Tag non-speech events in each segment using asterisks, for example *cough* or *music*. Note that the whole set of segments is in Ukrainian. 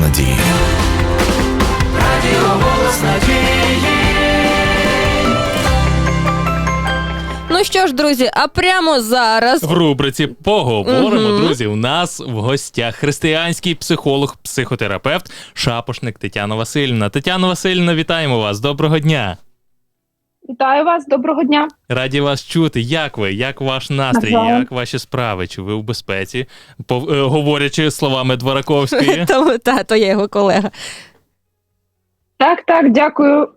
надії. Ну що ж, друзі, а прямо зараз В рубриці поговоримо, Угу. друзі. У нас в гостях християнський психолог, психотерапевт, шапошник Тетяна Васильівна. Тетяна Васильівна, вітаємо вас. Доброго дня. Вітаю вас, доброго дня. Раді вас чути. Як ви? Як ваш настрій? Ага. Як ваші справи? Чи ви в безпеці? Пов- е, говорячи словами Двораковської. *laughs* то, та, то я його колега. Так, так, дякую.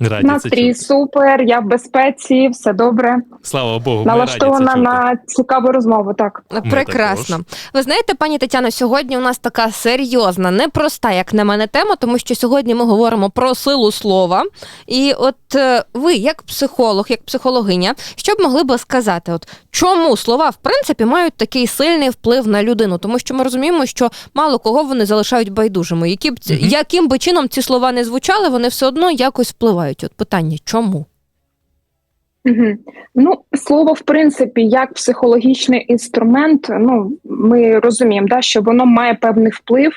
Раді Настрій супер, я в безпеці, все добре. Слава Богу, Налаштована на цікаву розмову. Так, Прекрасно. також. Ви знаєте, пані Тетяно, сьогодні у нас така серйозна, непроста, як на мене, тема, тому що сьогодні ми говоримо про силу слова. І от е, ви, як психолог, як психологиня, що б могли би сказати, от чому слова в принципі мають такий сильний вплив на людину? Тому що ми розуміємо, що мало кого вони залишають байдужими. Які б ці- яким би чином ці слова не звучали, вони все одно якось впливають. От питання, чому? угу. ну слово, в принципі, як психологічний інструмент. Ну ми розуміємо, да, що воно має певний вплив,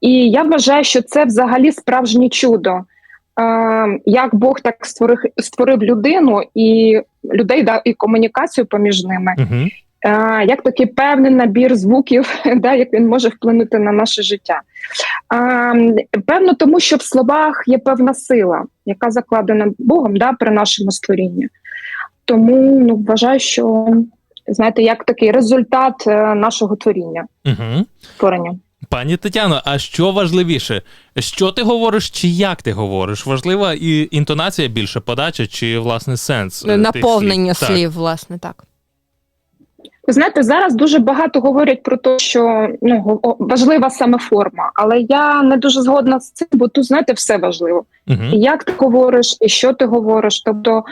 і я вважаю, що це взагалі справжнє чудо. Е, як Бог так створив створив людину і людей, да, і комунікацію поміж ними. Мгм. Як такий певний набір звуків, *laughs* да, як він може вплинути на наше життя. Певно, тому що в словах є певна сила, яка закладена Богом да, при нашому створінні. Тому ну, вважаю, що знаєте, як такий результат е, нашого творіння. Мгм. творення. Пані Тетяно, а що важливіше? Що ти говориш, чи як ти говориш? Важлива і інтонація більше подача, чи власне сенс? е, тих Наповнення слів? слів, власне, так. Ви знаєте, зараз дуже багато говорять про те, що ну важлива саме форма, але я не дуже згодна з цим, бо тут знаєте, все важливо. І як ти говориш, і що ти говориш. Тобто,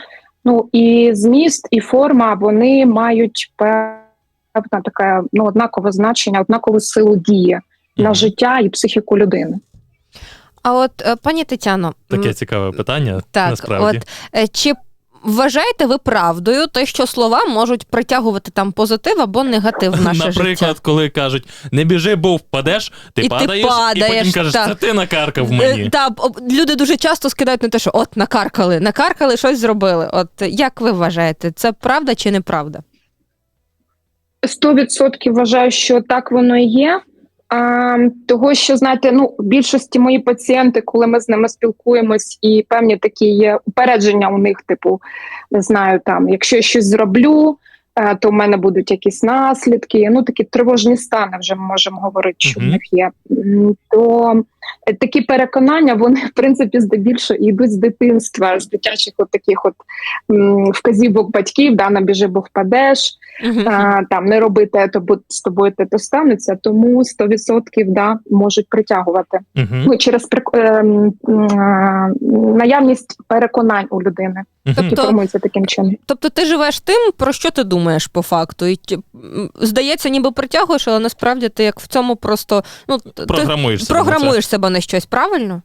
ну і зміст, і форма вони мають певне таке ну однакове значення, однакову силу дії на життя і психіку людини. А от, е, пані Тетяно, Таке цікаве питання. Так, насправді. от е, чи вважаєте ви правдою те, що слова можуть притягувати там позитив або негатив в наше Наприклад, життя? коли кажуть, не біжи, бо впадеш, ти І ти падаєш, і падаєш, потім кажеш, так. це ти накаркав Е, мені. Та об- люди дуже часто скидають на те, що от накаркали, накаркали, щось зробили. От як ви вважаєте, це правда чи неправда? Сто відсотків вважаю, що так воно і є. Того, що знаєте, ну в більшості мої пацієнти, коли ми з ними спілкуємось, і певні такі є упередження у них, типу, не знаю, там, якщо я щось зроблю, то в мене будуть якісь наслідки. Ну такі тривожні стани, вже ми можемо говорити, що в них є. То е, такі переконання, вони в принципі здебільшого йдуть з дитинства, з дитячих от таких от вказівок батьків, да, набіжи, бо впадеш а, там не робити, то бо з тобою те то станеться. Тому 100% да, можуть притягувати ну, через ем, м, наявність переконань у людини, Тобто- формуються таким чином. Тобто ти живеш тим, про що ти думаєш по факту. І здається, ніби притягуєш, але насправді ти як в цьому просто ну, Програмуєш ти себе на програмуєш себе на щось, правильно?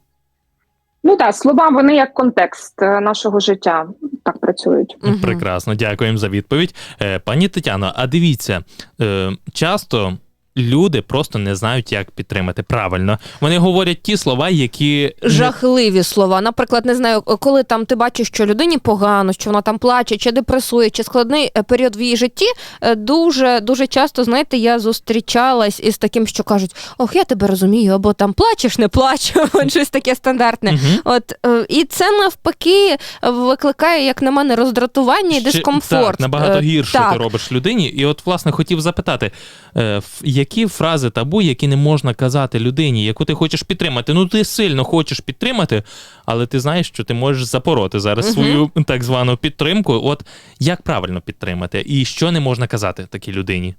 Ну так, слова вони як контекст е, нашого життя так працюють. Прекрасно, дякуємо за відповідь. Е, Пані Тетяно, а дивіться, е, часто люди просто не знають, як підтримати правильно. Вони говорять ті слова, які Жахливі слова. Наприклад, не знаю, коли там ти бачиш, що людині погано, що вона там плаче, чи депресує, чи складний е, період в її житті. е, Дуже дуже часто, знаєте, я зустрічалась із таким, що кажуть: ох, я тебе розумію, або там плачеш, не плач, *laughs* от щось таке стандартне. От е, і це навпаки викликає, як на мене, роздратування і Ще- дискомфорт. Так, набагато гірше так. ти робиш людині. І от, власне, хотів запитати, ф- які фрази табу, які не можна казати людині, яку ти хочеш підтримати? Ну, ти сильно хочеш підтримати, але ти знаєш, що ти можеш запороти зараз Мгм. свою так звану підтримку. От як правильно підтримати, і що не можна казати такій людині?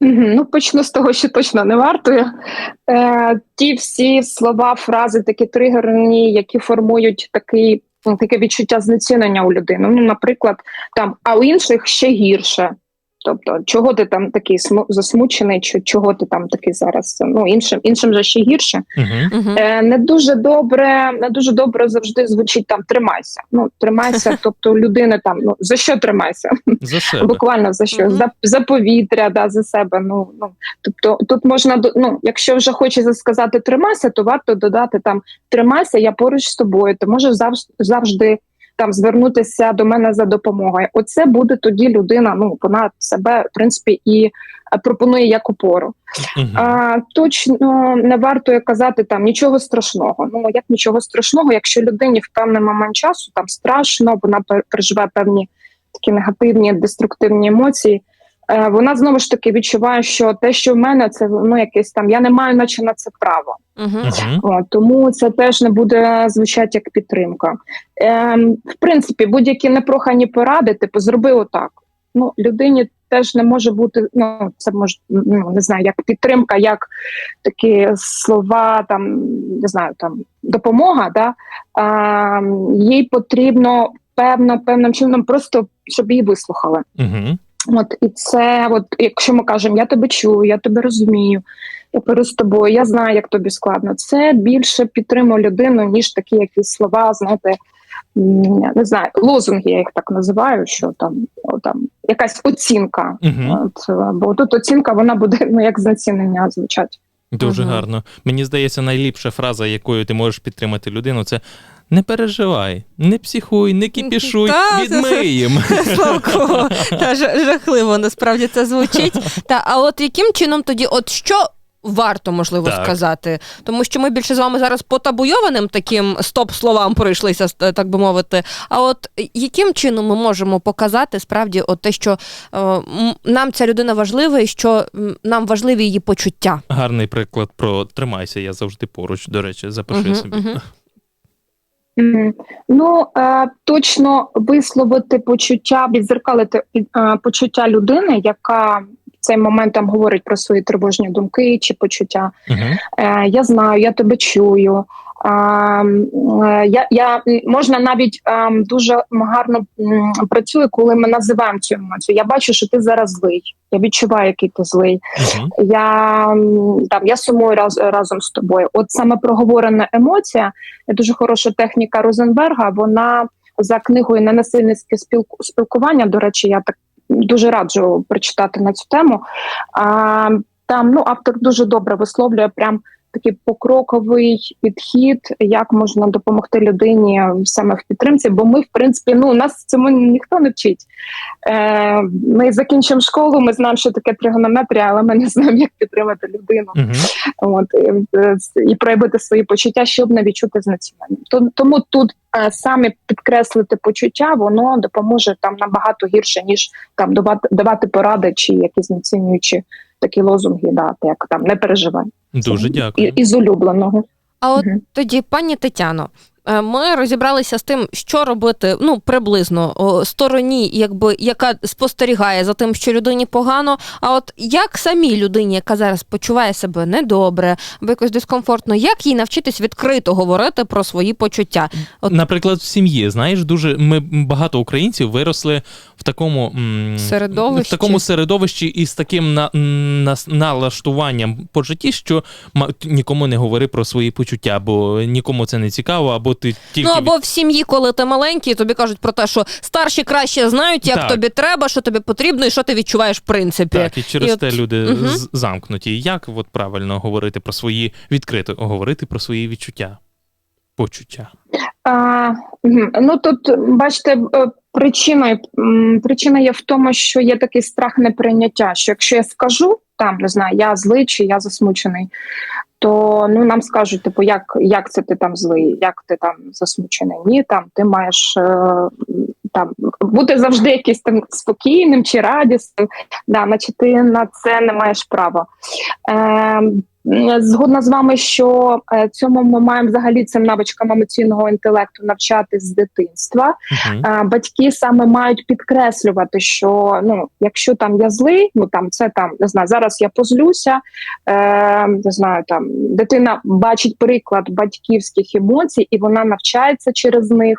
Ну, почну з того, що точно не вартує. Е, ті всі слова, фрази, такі тригерні, які формують такий, таке відчуття знецінення у людини. Ну, наприклад, там, а у інших ще гірше. Тобто, чого ти там такий сму- засмучений, чи чого ти там такий зараз? Ну іншим іншим же ще гірше. Угу. Угу. Е, не дуже добре, не дуже добре завжди звучить там тримайся. Ну тримайся, *laughs* тобто у людини там ну за що тримайся? За *laughs* себе. Буквально за що? Мгм. За, за повітря, да, за себе. Ну ну тобто тут можна до- ну, якщо вже хочеться сказати тримайся, то варто додати там тримайся, я поруч з тобою. Ти можеш завжди завжди там звернутися до мене за допомогою. Оце буде тоді людина. Ну вона себе в принципі і е, пропонує як опору. Угу. А, точно не варто казати там нічого страшного. Ну як нічого страшного, якщо людині в певний момент часу там страшно, вона переживе певні такі негативні, деструктивні емоції. Е, вона знову ж таки відчуває, що те, що в мене, це ну якесь там. Я не маю, наче на це право. Угу. Угу. О, тому це теж не буде звучати як підтримка. Ем, в принципі, будь-які непрохані поради, типу, зроби отак. Ну, людині теж не може бути. Ну, це може ну, не знаю, як підтримка, як такі слова, там не знаю, там допомога. Да? Ем, їй потрібно певно, певним чином, просто щоб її вислухали. Угу. От і це, от якщо ми кажемо, я тебе чую, я тебе розумію, я перу з тобою, я знаю, як тобі складно. Це більше підтримує людину, ніж такі якісь слова, знаєте, не знаю, лозунги, я їх так називаю, що там, о, там якась оцінка. Угу. От, е, бо тут оцінка вона буде ну як знецінення звучать. Дуже Мгм. гарно. Мені здається, найліпша фраза, якою ти можеш підтримати людину, це не переживай, не психуй, не кіпішуй, Та, відмиємо. *laughs* Славко, *laughs* та жахливо насправді це звучить. Та а от яким чином тоді, от що варто можливо Так. сказати? Тому що ми більше з вами зараз по табуйованим таким стоп-словам пройшлися, так би мовити. А от яким чином ми можемо показати справді от те, що е, нам ця людина важлива, і що нам важливі її почуття? Гарний приклад про тримайся, я завжди поруч. До речі, запиши Мгм, собі. мгм. Ну е, точно висловити почуття, відзеркалити е, почуття людини, яка цей момент там говорить про свої тривожні думки чи почуття. Мгм. Е, я знаю, я тебе чую. А, е, я, я можна навіть ем, дуже гарно працює, коли ми називаємо цю емоцію. Я бачу, що ти зараз злий. Я відчуваю, який ти злий. Мгм. Я там я сумую раз разом з тобою. От саме проговорена емоція, дуже хороша техніка Розенберга. Вона за книгою Ненасильницьке спілку спілкування. До речі, я так дуже раджу прочитати на цю тему. А, там ну автор дуже добре висловлює прям такий покроковий підхід, як можна допомогти людині саме в підтримці. Бо ми, в принципі, ну нас цьому ніхто не вчить. Е, ми закінчимо школу, ми знаємо, що таке тригонометрія, але ми не знаємо, як підтримати людину. Мгм. От і, і проявити свої почуття, щоб не відчути знецінення. То- Тому тут е, саме підкреслити почуття, воно допоможе там набагато гірше, ніж там давати, давати поради чи якісь знецінюючі такі лозунги, дати, як там не переживай. Дуже І, дякую. із улюбленого. А от Мгм. тоді, пані Тетяно, е, ми розібралися з тим, що робити ну приблизно о, стороні, якби яка спостерігає за тим, що людині погано. А от як самій людині, яка зараз почуває себе недобре або якось дискомфортно, як їй навчитись відкрито говорити про свої почуття? От- Наприклад, в сім'ї, знаєш, дуже ми багато українців виросли такому м, Середовищі. в такому середовищі і з таким на, на, налаштуванням по житті, що ма- нікому не говори про свої почуття, бо нікому це не цікаво, або ти тільки Ну або в сім'ї, коли ти маленький, тобі кажуть про те, що старші краще знають, як Так. тобі треба, що тобі потрібно, і що ти відчуваєш в принципі. Так, і через І от- люди з- замкнуті. Як от правильно говорити про свої відкрито говорити про свої відчуття, почуття? А, ну тут бачите, е, причина, причина є в тому, що є такий страх неприйняття. Що якщо я скажу там, не знаю, я злий чи я засмучений, то ну нам скажуть, типу, як, як це ти там злий, як ти там засмучений? Ні, там ти маєш е, там бути завжди якийсь там спокійним чи радісним. Да, значить, ти на це не маєш права. Е, згодна з вами, що е, цьому ми маємо взагалі цим навичкам емоційного інтелекту навчати з дитинства. Мгм. Е, батьки саме мають підкреслювати, що ну, якщо там я злий, ну там це там не знаю, зараз я позлюся. Е, не знаю, там дитина бачить приклад батьківських емоцій, і вона навчається через них.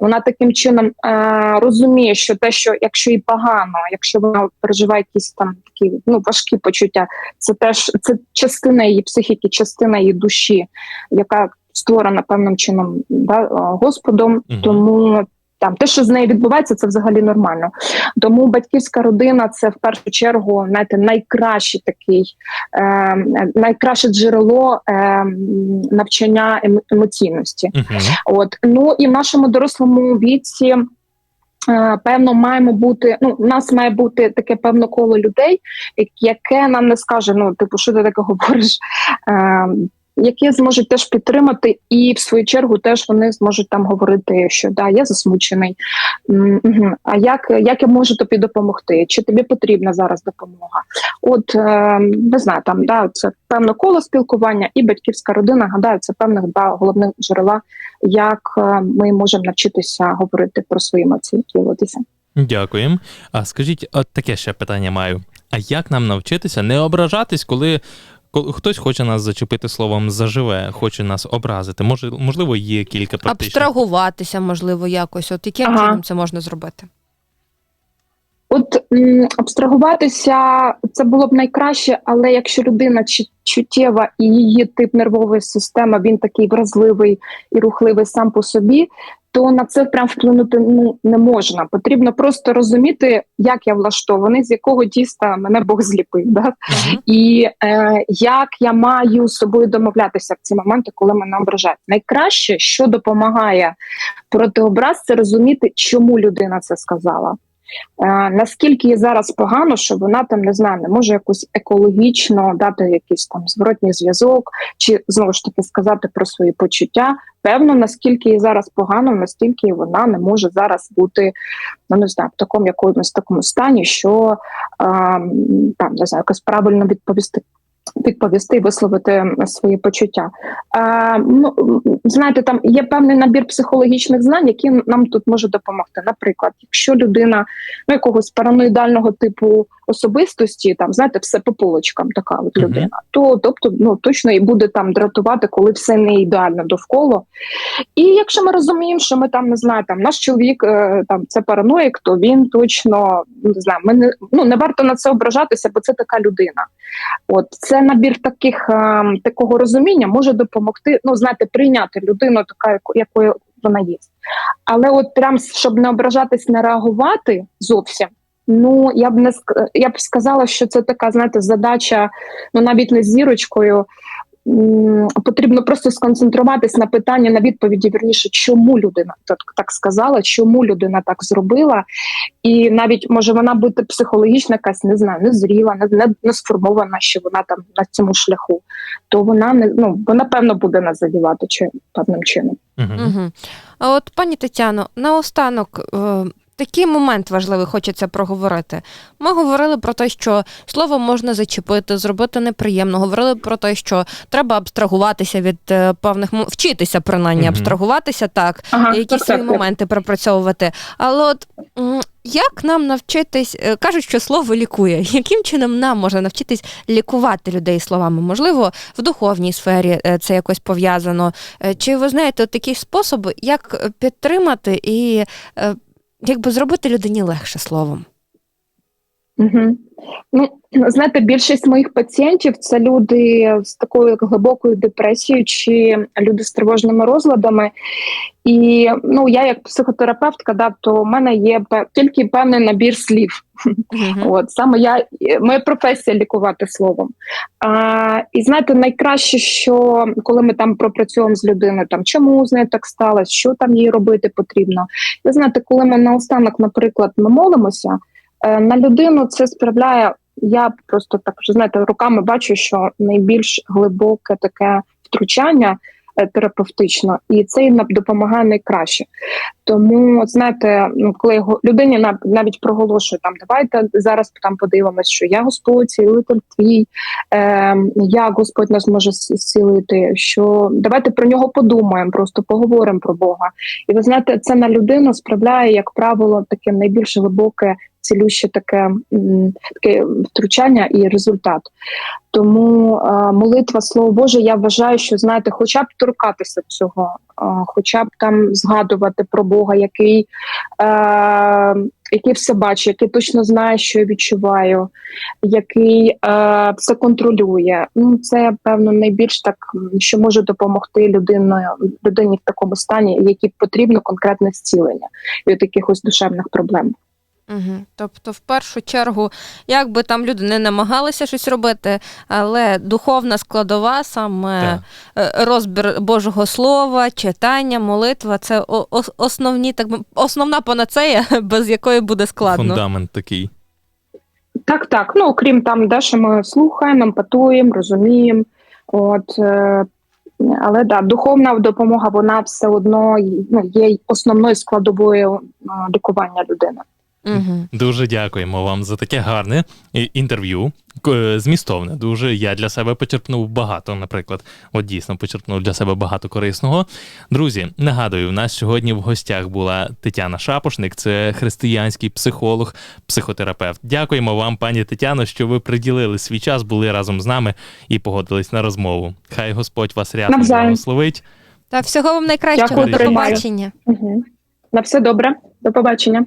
Вона таким чином е, розуміє, що те, що якщо і погано, якщо вона переживає якісь там такі ну важкі почуття, це теж це частина її психіки, частина її душі, яка створена певним чином да, е, Господом. Мгм. Тому там те, що з нею відбувається, це взагалі нормально. Тому батьківська родина це в першу чергу знаєте, найкращий такий, е, найкраще джерело е, навчання емо- емоційності. Мгм. От ну і в нашому дорослому віці. Е, Певно, маємо бути. Ну, у нас має бути таке певне коло людей, яке нам не скаже: ну, типу, що ти таке говориш, е, які зможуть теж підтримати, і в свою чергу теж вони зможуть там говорити, що да, я засмучений. А як, як я можу тобі допомогти? Чи тобі потрібна зараз допомога? От е, не знаю, там да, це певне коло спілкування і батьківська родина. Гадаю, це певних два головних джерела, як е, ми можемо навчитися говорити про свої емоції, ділитися. Дякуємо. А скажіть, от таке ще питання маю. А як нам навчитися не ображатись, коли ко- хтось хоче нас зачепити словом заживе, хоче нас образити? Може, можливо, є кілька практичних. Абстрагуватися, можливо, якось. От яким Ага. чином це можна зробити? От абстрагуватися це було б найкраще, але якщо людина чу- чуттєва і її тип нервової системи він такий вразливий і рухливий сам по собі, то на це прям вплинути ну не можна. Потрібно просто розуміти, як я влаштований, з якого тіста мене Бог зліпив. Да? Мгм. І е, як я маю з собою домовлятися в ці моменти, коли мене ображають. Найкраще, що допомагає проти образ, це розуміти, чому людина це сказала. Е, наскільки їй зараз погано, що вона там не знаю, не може якусь екологічно дати якийсь там зворотній зв'язок, чи знову ж таки сказати про свої почуття. Певно, наскільки їй зараз погано, настільки вона не може зараз бути ну не знаю, в такому якомусь такому стані, що а, там не знаю, якось правильно відповісти. Відповісти висловити свої почуття. Е, знаєте, там є певний набір психологічних знань, які нам тут може допомогти. Наприклад, якщо людина ну, якогось параноїдального типу особистості, там знаєте, все по полочкам, така от людина, то тобто ну точно і буде там дратувати, коли все не ідеально довкола. І якщо ми розуміємо, що ми там не знаю, там наш чоловік е, там це параноїк, то він точно ну, не знаю, ми не ну не варто на це ображатися, бо це така людина. От це набір таких е, такого розуміння може допомогти. Ну знаєте, прийняти людину, така якою вона є. Але от прям щоб не ображатись, не реагувати зовсім. Ну я б не я б сказала, що це така, знаєте, задача, ну навіть не з зірочкою. Потрібно просто сконцентруватись на питанні на відповіді. Вірніше, чому людина так, так сказала, чому людина так зробила, і навіть може вона бути психологічна, якась не знаю, незріла, не, не, не сформована, що вона там на цьому шляху, то вона не ну вона певно буде нас задівати чи певним чином. Мгм. Угу. А от, пані Тетяно, наостанок. Е- Такий момент важливий хочеться проговорити. Ми говорили про те, що слово можна зачепити, зробити неприємно. Говорили про те, що треба абстрагуватися від е, певних вчитися принаймні Мгм. абстрагуватися так, Ага, і якісь свої моменти пропрацьовувати. Але от як нам навчитись, е, кажуть, що слово лікує. *laughs* Яким чином нам можна навчитись лікувати людей словами? Можливо, в духовній сфері е, це якось пов'язано. Чи ви знаєте от такі способи, як підтримати і якби зробити людині легше словом? Угу. Ну, знаєте, більшість моїх пацієнтів це люди з такою глибокою депресією чи люди з тривожними розладами. І ну, я як психотерапевтка, да, то в мене є тільки певний набір слів. Мгм. От саме я моя професія лікувати словом. А, і знаєте, найкраще, що коли ми там пропрацьовуємо з людиною, там чому з нею так сталося, що там їй робити потрібно. Ви знаєте, коли ми наостанок, наприклад, ми молимося, е, на людину це справляє. Я просто так вже знаєте, руками бачу, що найбільш глибоке таке втручання е, терапевтично, і це допомагає найкраще. Тому, знаєте, ну коли людині навіть проголошує там, давайте зараз там подивимось, що я Господь, цілитель твій, е, як Господь нас може зцілити, що давайте про нього подумаємо, просто поговоримо про Бога. І ви знаєте, це на людину справляє, як правило, таке найбільш глибоке, цілюще таке, таке втручання і результат. Тому е, молитва Слово Боже, я вважаю, що знаєте, хоча б торкатися цього, е, хоча б там згадувати про Бога, який, е, який все бачить, який точно знає, що я відчуваю, який все контролює. Ну це певно найбільш так, що може допомогти людиною людині в такому стані, якій потрібно конкретне зцілення від якихось душевних проблем. Угу. Тобто, в першу чергу, як би там люди не намагалися щось робити, але духовна складова, саме е, розбір Божого Слова, читання, молитва це основні, так основна панацея, *laughs* без якої буде складно. Фундамент такий. Так, так. Ну окрім там, де що ми слухаємо, емпатуємо, розуміємо. От, е, але да, духовна допомога, вона все одно ну, є основною складовою е, лікування людини. Угу. Дуже дякуємо вам за таке гарне е, інтерв'ю. Е, Змістовне. Дуже я для себе почерпнув багато, наприклад. От дійсно почерпнув для себе багато корисного. Друзі, нагадую, у нас сьогодні в гостях була Тетяна Шапошник, це християнський психолог, психотерапевт. Дякуємо вам, пані Тетяно, що ви приділили свій час, були разом з нами і погодились на розмову. Хай Господь вас рядом благословить. Та всього вам найкращого. Дякую, До побачення. Угу. На все добре, до побачення.